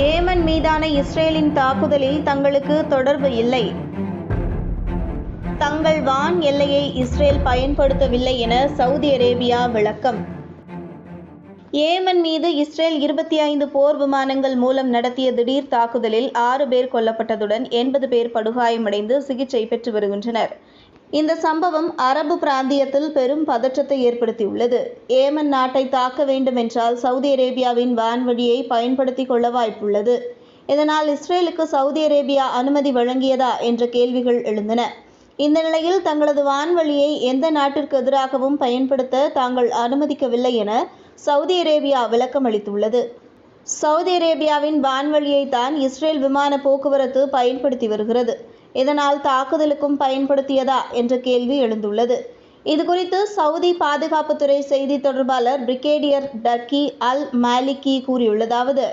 Yemen மீதான இஸ்ரேலின் தாக்குதலில் தங்களுக்கு தொடர்பு இல்லை. தங்கள் வான் எல்லையை இஸ்ரேல் பயன்படுத்தவில்லை என சவுதி அரேபியா விளக்கம். ஏமன் மீது இஸ்ரேல் இருபத்தி ஐந்து போர் விமானங்கள் மூலம் நடத்திய திடீர் தாக்குதலில் ஆறு பேர் கொல்லப்பட்டதுடன் எண்பது பேர் படுகாயமடைந்து சிகிச்சை பெற்று வருகின்றனர். இந்த சம்பவம் அரபு பிராந்தியத்தில் பெரும் பதற்றத்தை ஏற்படுத்தியுள்ளது. ஏமன் நாட்டை தாக்க வேண்டுமென்றால் சவுதி அரேபியாவின் வான்வழியை பயன்படுத்திக் கொள்ள வாய்ப்புள்ளது. இதனால் இஸ்ரேலுக்கு சவுதி அரேபியா அனுமதி வழங்கியதா என்ற கேள்விகள் எழுந்தன. இந்த நிலையில் தங்களது வான்வழியை எந்த நாட்டிற்கு எதிராகவும் பயன்படுத்த தாங்கள் அனுமதிக்கவில்லை என சவுதி அரேபியா விளக்கம் அளித்துள்ளது. சவுதி அரேபியாவின் வான்வழியை தான் இஸ்ரேல் விமான போக்குவரத்து பயன்படுத்தி வருகிறது. இதனால் தாக்குதலுக்கும் பயன்படுத்தியதா என்ற கேள்வி எழுந்துள்ளது. இதுகுறித்து சவுதி பாதுகாப்புத்துறை செய்தி தொடர்பாளர் பிரிகேடியர் டக்கி அல் மாலிக்கி கூறியுள்ளதாவது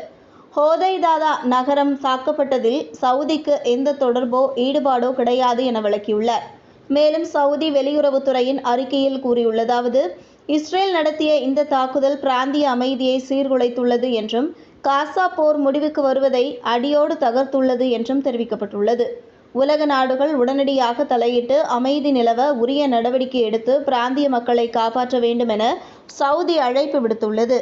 ஹோதைதாதா நகரம் தாக்கப்பட்டதில் சவுதிக்கு எந்த தொடர்போ ஈடுபாடோ கிடையாது என விளக்கியுள்ளார். மேலும் சவுதி வெளியுறவுத்துறையின் அறிக்கையில் கூறியுள்ளதாவது இஸ்ரேல் நடத்திய இந்த தாக்குதல் பிராந்திய அமைதியை சீர்குலைத்துள்ளது என்றும் காசா போர் முடிவுக்கு வருவதை அடியோடு தகர்த்துள்ளது என்றும் தெரிவிக்கப்பட்டுள்ளது. உலக நாடுகள் உடனடியாக தலையிட்டு அமைதி நிலவ உரிய நடவடிக்கை எடுத்து பிராந்திய மக்களை காப்பாற்ற வேண்டும் என சவுதி அழைப்பு விடுத்துள்ளது.